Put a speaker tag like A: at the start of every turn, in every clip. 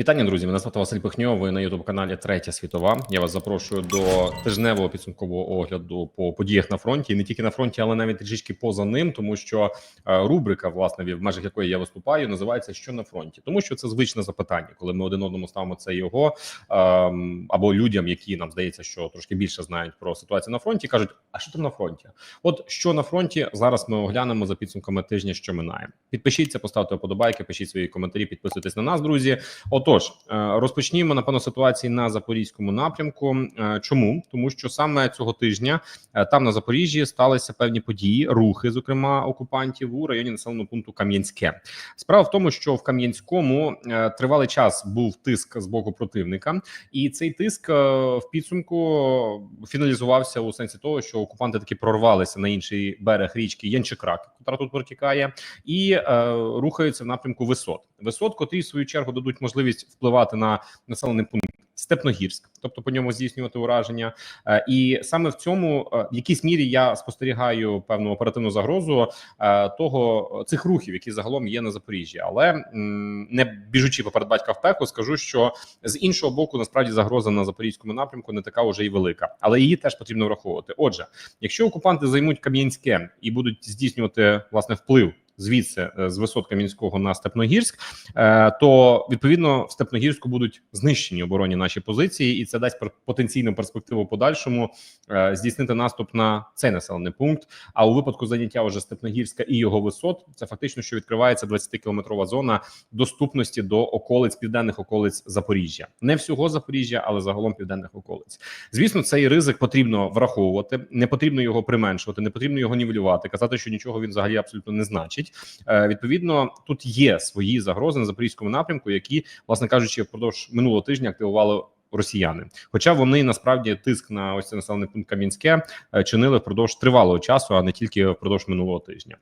A: Вітання, друзі. Мене звати Василь Пихньов. Ви на youtube каналі Третя світова. Я вас запрошую до тижневого підсумкового огляду по подіях на фронті, і не тільки на фронті, але навіть трішки поза ним, тому що е, рубрика, власне, в межах якої я виступаю, називається Що на фронті, тому що це звичне запитання, коли ми один одному ставимо це його ем, або людям, які нам здається, що трошки більше знають про ситуацію на фронті, кажуть: а що там на фронті? От що на фронті зараз ми оглянемо за підсумками тижня, що минає. Підпишіться, поставте вподобайки, пишіть свої коментарі, підписуйтесь на нас, друзі. Отож, е, розпочнімо напевно ситуації на запорізькому напрямку. Е, Чому тому, що саме цього тижня е, там на Запоріжжі сталися певні події, рухи, зокрема окупантів у районі населеного пункту Кам'янське. Справа в тому, що в Кам'янському тривалий час був тиск з боку противника, і цей тиск в підсумку фіналізувався у сенсі того, що окупанти таки прорвалися на інший берег річки Янчикрак, яка тут протікає, і рухаються в напрямку висот. Висот, котрі в свою чергу дадуть можливість впливати на населений пункт. Степногірськ, тобто по ньому здійснювати ураження, Е, і саме в цьому е, в якійсь мірі я спостерігаю певну оперативну загрозу е, того цих рухів, які загалом є на Запоріжжі, але не біжучи поперед батька в пекло, скажу, що з іншого боку, насправді загроза на запорізькому напрямку не така вже і велика, але її теж потрібно враховувати. Отже, якщо окупанти займуть Кам'янське і будуть здійснювати власне вплив. Звідси е, з висот Кам'янського на Степногірськ, е, то відповідно в Степногірську будуть знищені оборонні наші позиції, і це дасть потенційну перспективу подальшому е, здійснити наступ на цей населений пункт. А у випадку заняття уже Степногірська і його висот, це фактично, що відкривається 20-кілометрова зона доступності до околиць південних околиць Запоріжжя, не всього Запоріжжя, але загалом південних околиць. Звісно, цей ризик потрібно враховувати, не потрібно його применшувати, не потрібно його нівелювати, казати, що нічого він взагалі абсолютно не значить. Е, Відповідно, тут є свої загрози на запорізькому напрямку, які, власне кажучи, впродовж минулого тижня активували. Росіяни, хоча вони насправді тиск на ось цей населений пункт Кам'янське е, чинили впродовж тривалого часу, а не тільки впродовж минулого тижня.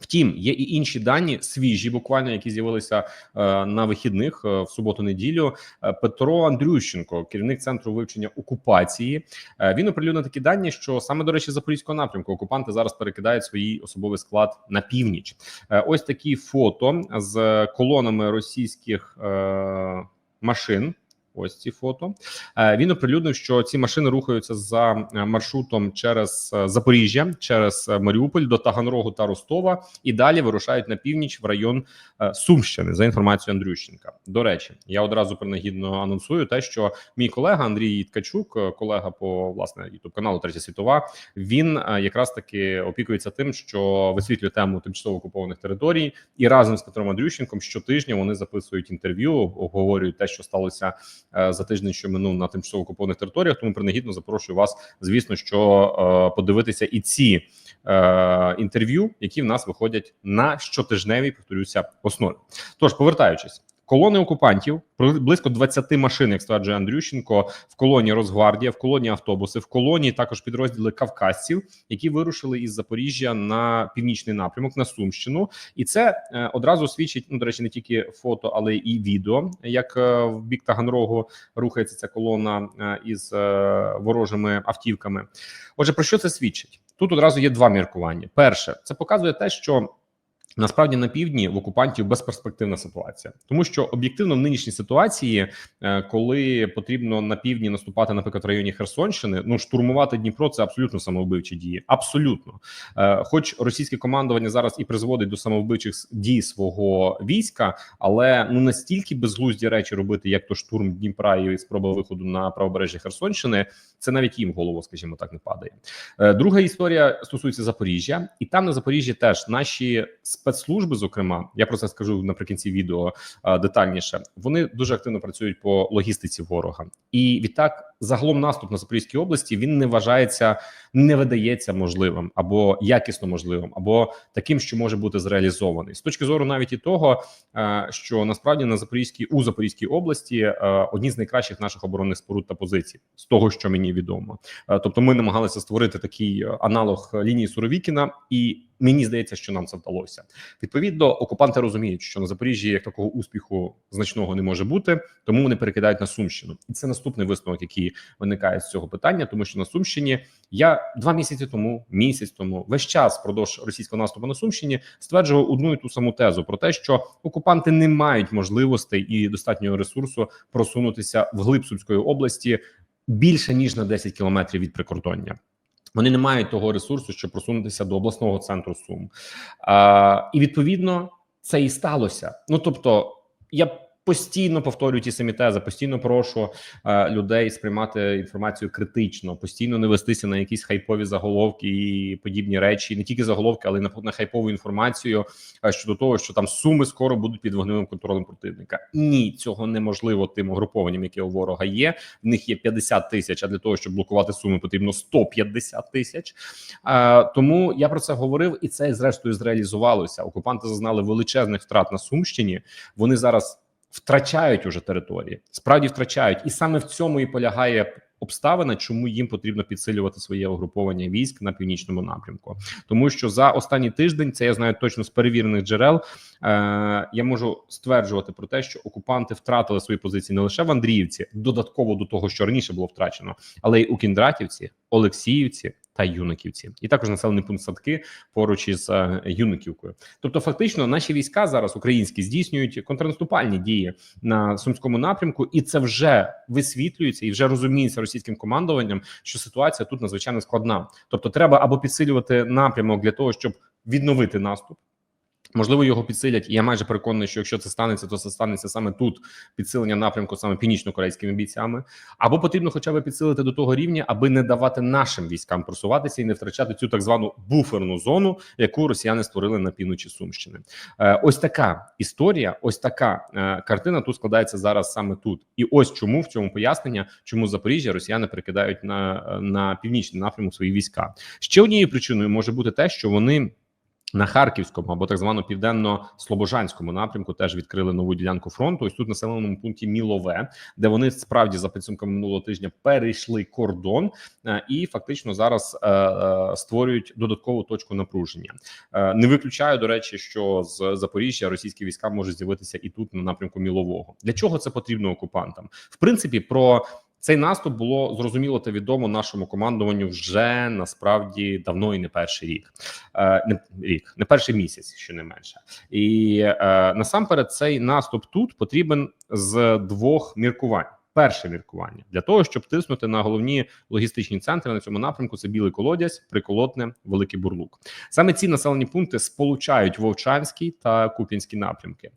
A: Втім, є і інші дані свіжі, буквально які з'явилися е, на вихідних е, в суботу-неділю. Е, Петро Андрющенко, керівник центру вивчення окупації, е, він оприлюднив такі дані, що саме до речі, запорізького напрямку окупанти зараз перекидають свій особовий склад на північ. Е, Ось такі фото з колонами російських е, машин. Ось ці фото. Е, Він оприлюднив, що ці машини рухаються за е, маршрутом через е, Запоріжжя, через Маріуполь до Таганрогу та Ростова, і далі вирушають на північ в район Сумщини за інформацією Андрющенка. До речі, я одразу принагідно анонсую те, що мій колега Андрій Ткачук, колега по власне youtube каналу Третя світова, він якраз таки опікується тим, що висвітлює тему тимчасово окупованих територій, і разом з Петром Андрющенком щотижня вони записують інтерв'ю, обговорюють те, що сталося за тиждень, що минув на тимчасово окупованих територіях. Тому принагідно запрошую вас, звісно, що е, подивитися і ці е, інтерв'ю, які в нас виходять на щотижневій, повторюся, основі. Тож, повертаючись. Колони окупантів близько 20 машин, як стверджує Андрющенко, в колоні Росгвардія, в колоні автобуси, в колоні також підрозділи кавказців, які вирушили із Запоріжжя на північний напрямок на Сумщину, і це е, одразу свідчить. Ну до речі, не тільки фото, але і відео, як е, в бік Таганрогу рухається ця колона е, із ворожими автівками. Отже, про що це свідчить? Тут одразу є два міркування. Перше, це показує те, що Насправді на півдні в окупантів безперспективна ситуація, тому що об'єктивно в нинішній ситуації, е, коли потрібно на півдні наступати, наприклад, в районі Херсонщини, ну штурмувати Дніпро це абсолютно самовбивчі дії. Абсолютно, Е, хоч російське командування зараз і призводить до самовбивчих дій свого війська, але ну настільки безглузді речі робити, як то штурм Дніпра і спроба виходу на правобережжя Херсонщини, це навіть їм голову, скажімо так, не падає. Е, Друга історія стосується Запоріжжя, і там на Запоріжжі теж наші спецслужби, зокрема, я про це скажу наприкінці відео детальніше. Вони дуже активно працюють по логістиці ворога, і відтак загалом наступ на Запорізькій області він не вважається, не видається можливим або якісно можливим, або таким, що може бути зреалізований з точки зору навіть і того, е, що насправді на Запорізькій у Запорізькій області е, одні з найкращих наших оборонних споруд та позицій, з того, що мені відомо. Е, Тобто, ми намагалися створити такий аналог лінії Суровікіна, і мені здається, що нам це вдалося. Відповідно, окупанти розуміють, що на Запоріжжі як такого успіху значного не може бути, тому вони перекидають на Сумщину, і це наступний висновок, який виникає з цього питання, тому що на Сумщині я два місяці тому, місяць тому, весь час впродовж російського наступу на Сумщині стверджував одну і ту саму тезу про те, що окупанти не мають можливостей і достатнього ресурсу просунутися в глиб Сумської області більше ніж на 10 кілометрів від прикордоння. Вони не мають того ресурсу, щоб просунутися до обласного центру Сум, а, і відповідно це і сталося. Ну тобто, я постійно повторюю ті самі тези, постійно прошу е, людей сприймати інформацію критично, постійно не вестися на якісь хайпові заголовки і подібні речі, не тільки заголовки, але й на, на хайпову інформацію е, щодо того, що там суми скоро будуть під вогневим контролем противника. Ні, цього неможливо тим угрупованням, які у ворога є. В них є 50 тисяч. А для того, щоб блокувати суми, потрібно 150 тисяч. Е, тому я про це говорив, і це зрештою зреалізувалося. Окупанти зазнали величезних втрат на Сумщині. Вони зараз втрачають уже території, справді втрачають, і саме в цьому і полягає обставина, чому їм потрібно підсилювати своє угруповання військ на північному напрямку, тому що за останній тиждень це я знаю точно з перевірених джерел. Е, Я можу стверджувати про те, що окупанти втратили свої позиції не лише в Андріївці, додатково до того, що раніше було втрачено, але й у Кіндратівці, Олексіївці. Та Юниківці, і також населений пункт садки поруч із е, Юниківкою. Тобто, фактично, наші війська зараз українські здійснюють контрнаступальні дії на сумському напрямку, і це вже висвітлюється і вже розуміється російським командуванням, що ситуація тут надзвичайно складна. Тобто, треба або підсилювати напрямок для того, щоб відновити наступ. Можливо, його підсилять, і я майже переконаний, що якщо це станеться, то це станеться саме тут підсилення напрямку, саме північно-корейськими бійцями, або потрібно, хоча б підсилити до того рівня, аби не давати нашим військам просуватися і не втрачати цю так звану буферну зону, яку росіяни створили на півночі Сумщини. Е, ось така історія, ось така е, картина тут складається зараз саме тут. І ось чому в цьому пояснення, чому Запоріжжя Росіяни перекидають на, на північний напрямок свої війська. Ще однією причиною може бути те, що вони. На харківському або так звано південно-слобожанському напрямку теж відкрили нову ділянку фронту. Ось тут населеному пункті Мілове, де вони справді за підсумками минулого тижня перейшли кордон е, і фактично зараз е, е, створюють додаткову точку напруження. Не виключаю до речі, що з Запоріжжя російські війська можуть з'явитися і тут на напрямку Мілового. Для чого це потрібно окупантам? В принципі, про цей наступ було зрозуміло та відомо нашому командуванню вже насправді давно і не перший рік, е, не рік, не перший місяць, що не менше, і е, насамперед цей наступ тут потрібен з двох міркувань. Перше міркування для того, щоб тиснути на головні логістичні центри на цьому напрямку. Це білий колодязь, приколотне, великий бурлук. Саме ці населені пункти сполучають Вовчанський та Куп'янський напрямки.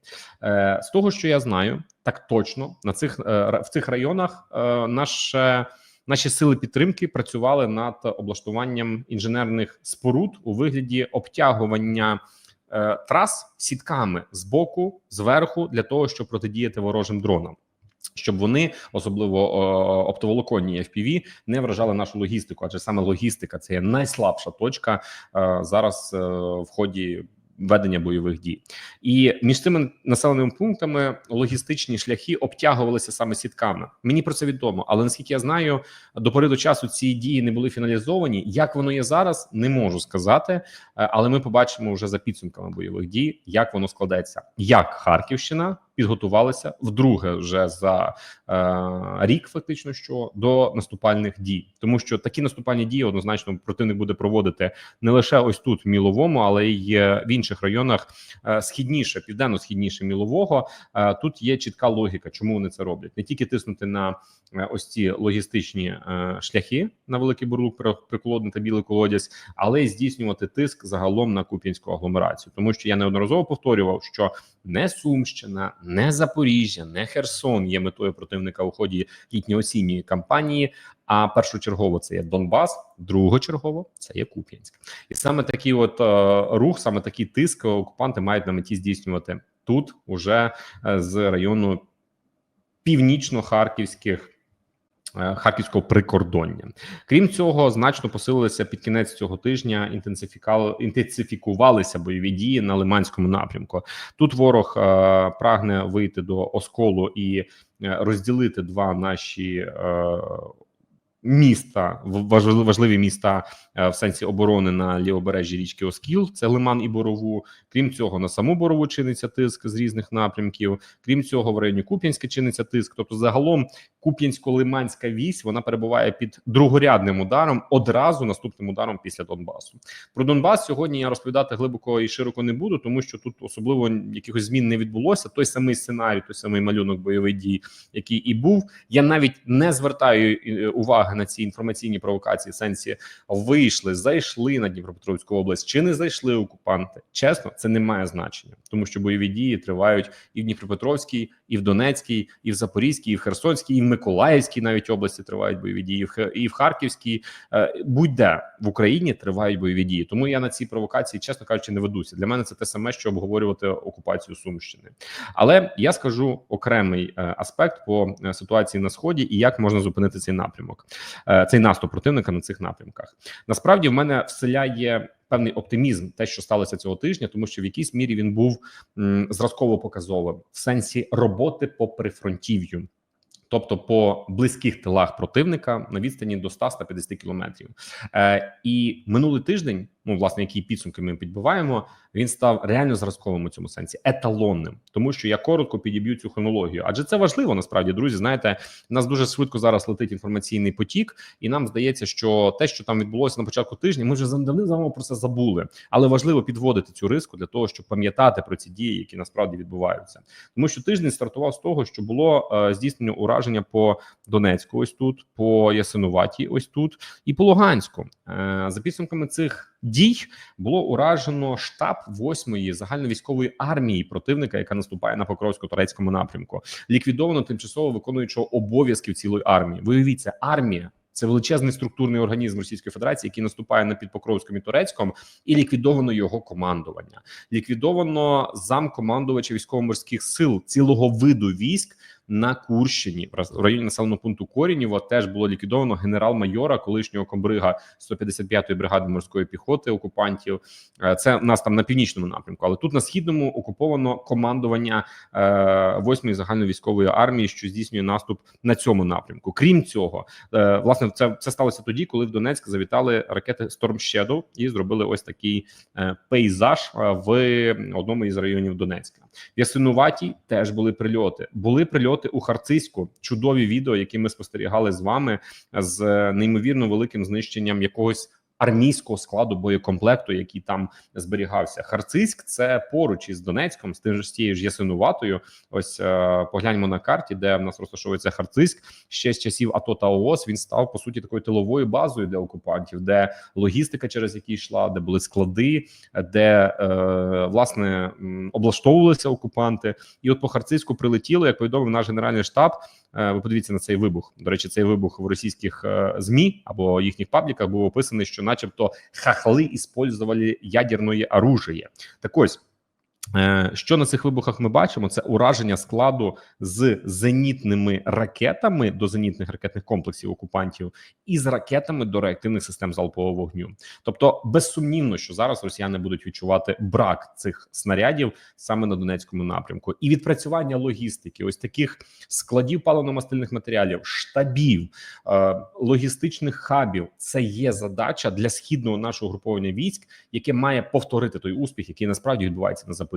A: Е, З того, що я знаю, так точно на цих е, в цих районах е, наше. Наші сили підтримки працювали над облаштуванням інженерних споруд у вигляді обтягування е, трас сітками з боку, зверху, для того, щоб протидіяти ворожим дронам. Щоб вони особливо оптоволоконні FPV, не вражали нашу логістику, адже саме логістика це є найслабша точка е, зараз е, в ході ведення бойових дій, і між цими населеними пунктами логістичні шляхи обтягувалися саме сітками. Мені про це відомо, але наскільки я знаю, до пори до часу ці дії не були фіналізовані. Як воно є зараз, не можу сказати, е, але ми побачимо вже за підсумками бойових дій, як воно складеться, як Харківщина підготувалися вдруге вже за е, рік, фактично, що до наступальних дій, тому що такі наступальні дії однозначно противник буде проводити не лише ось тут в Міловому, але й в інших районах е, східніше, південно-східніше Мілового. Е, тут є чітка логіка, чому вони це роблять, не тільки тиснути на е, ось ці логістичні е, шляхи на великий бурлук, приколодний та білий колодязь, але й здійснювати тиск загалом на куп'янську агломерацію, тому що я неодноразово повторював, що не Сумщина, не Запоріжжя, не Херсон є метою противника у ході літньо-осінньої кампанії. А першочергово це є Донбас, другочергово це є Куп'янськ, і саме такий от е, рух, саме такий тиск окупанти мають на меті здійснювати тут, уже е, з району північно-харківських. Е, харківського прикордоння, крім цього, значно посилилися під кінець цього тижня. інтенсифікувалися бойові дії на Лиманському напрямку. Тут ворог е, прагне вийти до осколу і е, розділити два наші е, Міста важ- важливі міста е, в сенсі оборони на лівобережжі річки Оскіл, це Лиман і Борову. Крім цього, на саму Борову чиниться тиск з різних напрямків. Крім цього, в районі Куп'янська чиниться тиск. Тобто, загалом Куп'янсько-Лиманська вісь вона перебуває під другорядним ударом одразу наступним ударом після Донбасу. Про Донбас сьогодні я розповідати глибоко і широко не буду, тому що тут особливо якихось змін не відбулося. Той самий сценарій, той самий малюнок бойових дій, який і був. Я навіть не звертаю е, уваги на ці інформаційні провокації. Сенсі вийшли, зайшли на Дніпропетровську область чи не зайшли окупанти. Чесно, це не має значення, тому що бойові дії тривають і в Дніпропетровській, і в Донецькій, і в Запорізькій, і в Херсонській, і в Миколаївській навіть області тривають бойові дії. і в Харківській Е, будь-де в Україні тривають бойові дії. Тому я на ці провокації, чесно кажучи, не ведуся. Для мене це те саме, що обговорювати окупацію Сумщини. Але я скажу окремий е, аспект по е, ситуації на сході і як можна зупинити цей напрямок, цей наступ противника на цих напрямках. Насправді в мене вселяє. Певний оптимізм, те, що сталося цього тижня, тому що в якійсь мірі він був зразково показовим в сенсі роботи по прифронтів'ю тобто по близьких тилах противника на відстані до 100-150 кілометрів. Е, і минулий тиждень, ну власне, які підсумки ми підбиваємо, він став реально зразковим у цьому сенсі, еталонним, тому що я коротко підіб'ю цю хронологію, адже це важливо насправді, друзі. Знаєте, у нас дуже швидко зараз летить інформаційний потік, і нам здається, що те, що там відбулося на початку тижня, ми вже давним про це забули. Але важливо підводити цю риску для того, щоб пам'ятати про ці дії, які насправді відбуваються, тому що тиждень стартував з того, що було е, здійснено ураження по Донецьку, ось тут, по Ясинуваті, ось тут, і по Луганську. Е, за підсумками цих дій було уражено штаб 8-ї загальновійськової армії противника, яка наступає на Покровсько-Турецькому напрямку. Ліквідовано тимчасово виконуючого обов'язків цілої армії. Виявіть, це армія. Це величезний структурний організм Російської Федерації, який наступає на підпокровському і Турецькому, і ліквідовано його командування. Ліквідовано замкомандувача військово-морських сил цілого виду військ на Курщині в районі населеного пункту Корінєво теж було ліквідовано генерал-майора колишнього комбрига 155-ї бригади морської піхоти окупантів. Е, Це у нас там на північному напрямку, але тут на східному окуповано командування 8-ї загальновійськової армії, що здійснює наступ на цьому напрямку. Крім цього, е, власне, це це сталося тоді, коли в Донецьк завітали ракети Storm Shadow і зробили ось такий е, пейзаж в одному із районів Донецька. В Ясинуваті теж були прильоти. Були прильоти у Харциську. Чудові відео, які ми спостерігали з вами з неймовірно великим знищенням якогось. Армійського складу боєкомплекту, який там зберігався, Харциськ це поруч із Донецьком, з тим ж тією ж Ясинуватою. Ось е, погляньмо на карті, де в нас розташовується Харциськ. Ще з часів АТО та ООС він став по суті такою тиловою базою для окупантів, де логістика, через які йшла, де були склади, де е, власне облаштовувалися окупанти. І от по Харцизьку прилетіло, як повідомив наш генеральний штаб. Е, Ви подивіться на цей вибух. До речі, цей вибух в російських е, змі або їхніх пабліках був описаний, що, начебто, хахли іспользували ядерне оружие. Так ось. Е, Що на цих вибухах ми бачимо? Це ураження складу з зенітними ракетами до зенітних ракетних комплексів окупантів і з ракетами до реактивних систем залпового вогню. Тобто, безсумнівно, що зараз росіяни будуть відчувати брак цих снарядів саме на Донецькому напрямку, і відпрацювання логістики, ось таких складів паливно-мастильних матеріалів, штабів, е, логістичних хабів. Це є задача для східного нашого груповання військ, яке має повторити той успіх, який насправді відбувається на Запоріжжі.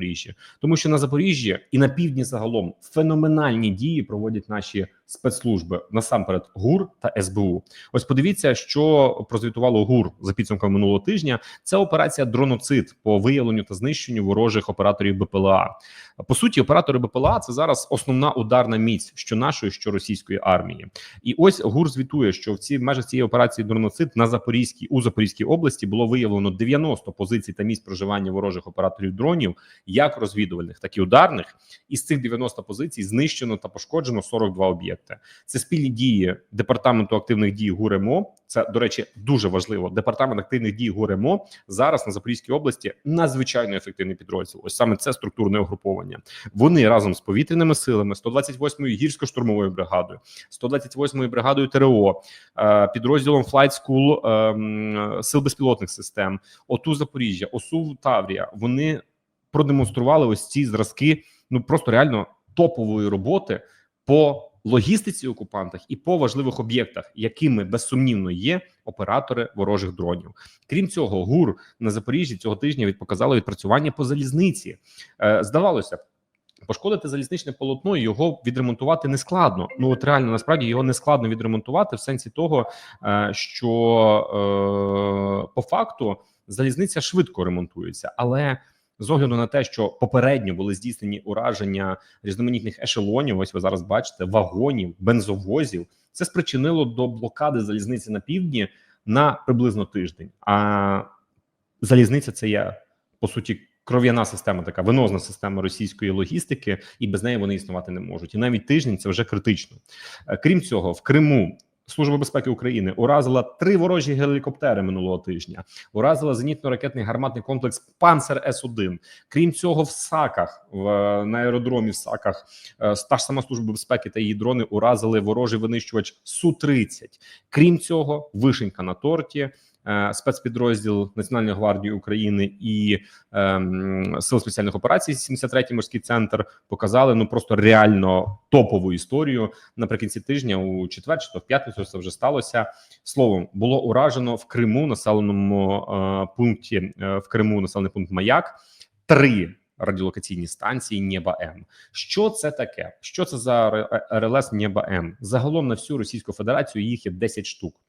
A: Тому що на Запоріжжі і на півдні загалом феноменальні дії проводять наші спецслужби насамперед ГУР та СБУ. Ось подивіться, що прозвітувало ГУР за підсумками минулого тижня. Це операція дроноцид по виявленню та знищенню ворожих операторів БПЛА. По суті, оператори БПЛА це зараз основна ударна міць що нашої, що російської армії. І ось ГУР звітує, що в ці межах цієї операції дроноцид на Запорізькій у Запорізькій області було виявлено 90 позицій та місць проживання ворожих операторів дронів, як розвідувальних, так і ударних. Із цих 90 позицій знищено та пошкоджено 42 об'єкти. Це спільні дії департаменту активних дій ГУРЕМО. Це до речі дуже важливо. Департамент активних дій ГУРЕМО зараз на Запорізькій області надзвичайно ефективний підрозділ. Ось саме це структурне угруповання. Вони разом з повітряними силами, 128-ю гірсько-штурмовою бригадою, 128-ю бригадою ТРО, е, підрозділом Flight School ем, сил безпілотних систем, ОТУ Запоріжжя, ОСУ Таврія. Вони продемонстрували ось ці зразки. Ну просто реально топової роботи по логістиці окупантах і по важливих об'єктах, якими безсумнівно є оператори ворожих дронів. Крім цього, ГУР на Запоріжжі цього тижня показало відпрацювання по залізниці. Е, здавалося. Пошкодити залізничне полотно і його відремонтувати не складно. Ну от реально насправді його не складно відремонтувати в сенсі того, е, що е, по факту залізниця швидко ремонтується, але з огляду на те, що попередньо були здійснені ураження різноманітних ешелонів, ось ви зараз бачите, вагонів, бензовозів, це спричинило до блокади залізниці на півдні на приблизно тиждень. А залізниця це є по суті кров'яна система, така венозна система російської логістики, і без неї вони існувати не можуть. І навіть тиждень це вже критично. Е, Крім цього, в Криму. Служба безпеки України уразила три ворожі гелікоптери минулого тижня. Уразила зенітно-ракетний гарматний комплекс Панцер С 1 Крім цього, в САКах в на аеродромі в САКах е, та ж сама служба безпеки та її дрони уразили ворожий винищувач Су 30 Крім цього, вишенька на торті. Е, Спецпідрозділ Національної гвардії України і ем, сил спеціальних операцій, 73-й морський центр показали ну просто реально топову історію наприкінці тижня, у четвер чи то в п'ятницю це вже сталося. Словом, було уражено в Криму населеному е, пункті е, в Криму населений пункт Маяк. Три радіолокаційні станції Нєба М. Що це таке? Що це за РЛС Нєба М? Загалом на всю Російську Федерацію їх є 10 штук.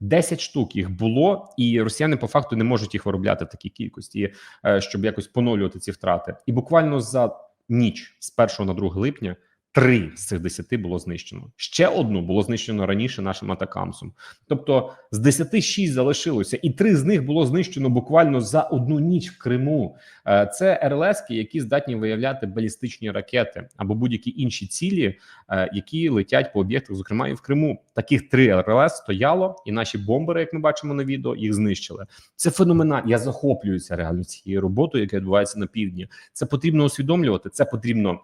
A: 10 штук їх було, і росіяни по факту не можуть їх виробляти в такій кількості, е, щоб якось поновлювати ці втрати. І буквально за ніч з 1 на 2 липня три з цих 10 було знищено. Ще одну було знищено раніше нашим атакамсом. Тобто з 10 6 залишилося, і три з них було знищено буквально за одну ніч в Криму. Е, Це РЛСки, які здатні виявляти балістичні ракети або будь-які інші цілі, е, які летять по об'єктах, зокрема і в Криму. Таких три РЛС стояло, і наші бомбери, як ми бачимо на відео, їх знищили. Це феноменально. Я захоплююся реально цією роботою, яка відбувається на півдні. Це потрібно усвідомлювати. Це потрібно.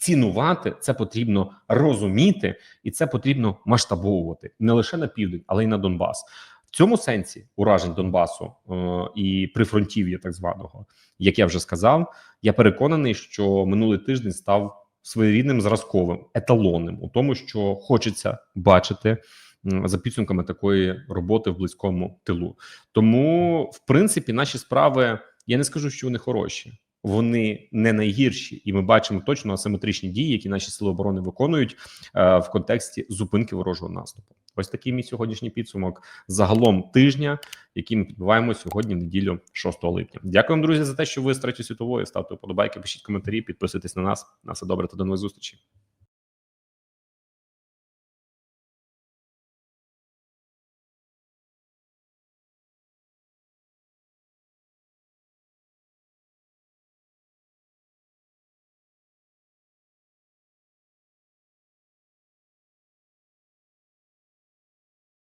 A: Цінувати це потрібно розуміти, і це потрібно масштабовувати не лише на південь, але й на Донбас. В цьому сенсі уражень Донбасу е, і прифронтів'я, так званого, як я вже сказав, я переконаний, що минулий тиждень став своєрідним зразковим еталонним у тому, що хочеться бачити за підсумками такої роботи в близькому тилу. Тому, в принципі, наші справи я не скажу, що вони хороші. Вони не найгірші, і ми бачимо точно асиметричні дії, які наші сили оборони виконують е, в контексті зупинки ворожого наступу. Ось такий мій сьогоднішній підсумок загалом тижня, який ми підбиваємо сьогодні, неділю 6 липня. Дякую вам, друзі, за те, що ви з світової ставте вподобайки, пишіть коментарі, підписуйтесь на нас. На все добре та до нових зустрічей.